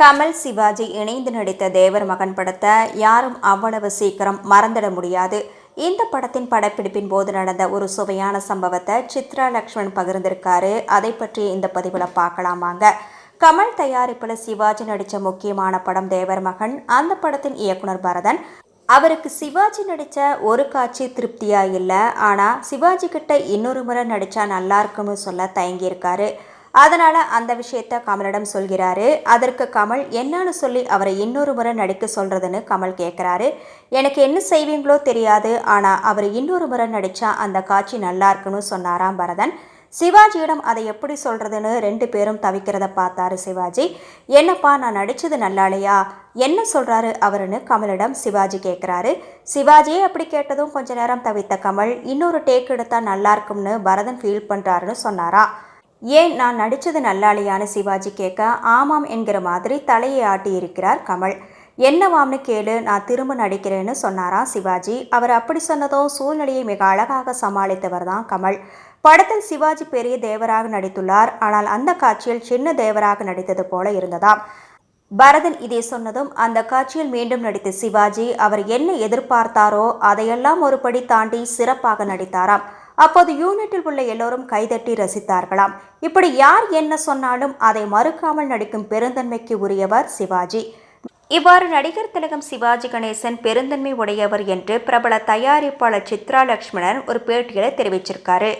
கமல் சிவாஜி இணைந்து நடித்த தேவர் மகன் படத்தை யாரும் அவ்வளவு சீக்கிரம் மறந்திட முடியாது. இந்த படத்தின் படப்பிடிப்பின் போது நடந்த ஒரு சுவையான சம்பவத்தை சித்ரா லக்ஷ்மண் பகிர்ந்திருக்காரு. அதை பற்றி இந்த பதிவில் பார்க்கலாமாங்க கமல் தயாரிப்பில் சிவாஜி நடித்த முக்கியமான படம் தேவர் மகன். அந்த படத்தின் இயக்குனர் பரதன். அவருக்கு சிவாஜி நடித்த ஒரு காட்சி திருப்தியாக இல்லை. ஆனால் சிவாஜி கிட்ட இன்னொரு முறை நடித்தா நல்லா இருக்கும்னு சொல்ல தயங்கியிருக்காரு. அதனால் அந்த விஷயத்த கமலிடம் சொல்கிறாரு. அதற்கு கமல் என்னன்னு சொல்லி அவரை இன்னொரு முறை நடிக்க சொல்கிறதுன்னு கமல் கேட்குறாரு எனக்கு என்ன செய்வீங்களோ தெரியாது ஆனால் அவர் இன்னொரு முறை நடித்தா அந்த காட்சி நல்லா இருக்குன்னு சொன்னாராம் பரதன். சிவாஜியிடம் அதை எப்படி சொல்கிறதுன்னு ரெண்டு பேரும் தவிக்கிறத பார்த்தாரு சிவாஜி. என்னப்பா நான் நடிச்சது நல்லாலையா? என்ன சொல்கிறாரு அவருன்னு கமலிடம் சிவாஜி கேட்குறாரு சிவாஜியே அப்படி கேட்டதும் கொஞ்ச நேரம் தவித்த கமல் இன்னொரு டேக் எடுத்தால் நல்லா இருக்கும்னு பரதன் ஃபீல் பண்ணுறாருன்னு சொன்னாரா? ஏன் நான் நடித்தது நல்லாலையான்னு சிவாஜி கேட்க ஆமாம் என்கிற மாதிரி தலையை ஆட்டி இருக்கிறார் கமல். என்னவாம்னு கேளு நான் திரும்ப நடிக்கிறேன்னு சொன்னாராம் சிவாஜி? அவர் அப்படி சொன்னதும் சூழ்நிலையை மிக அழகாக சமாளித்தவர் தான் கமல். படத்தில் சிவாஜி பெரிய தேவராக நடித்துள்ளார். ஆனால் அந்த காட்சியில் சின்ன தேவராக நடித்தது போல இருந்ததாம் பரதன் இதை சொன்னதும் அந்த காட்சியில் மீண்டும் நடித்த சிவாஜி அவர் என்ன எதிர்பார்த்தாரோ அதையெல்லாம் ஒருபடி தாண்டி சிறப்பாக நடித்தாராம். அப்போது யூனிட்டில் உள்ள எல்லோரும் கைதட்டி ரசித்தார்களாம். இப்படி யார் என்ன சொன்னாலும் அதை மறுக்காமல் நடிக்கும் பெருந்தன்மைக்கு உரியவர் சிவாஜி. இவ்வாறு நடிகர் திலகம் சிவாஜி கணேசன் பெருந்தன்மை உடையவர் என்று பிரபல தயாரிப்பாளர் சித்ரா லக்ஷ்மணன் ஒரு பேட்டியில் தெரிவிச்சிருக்காரு.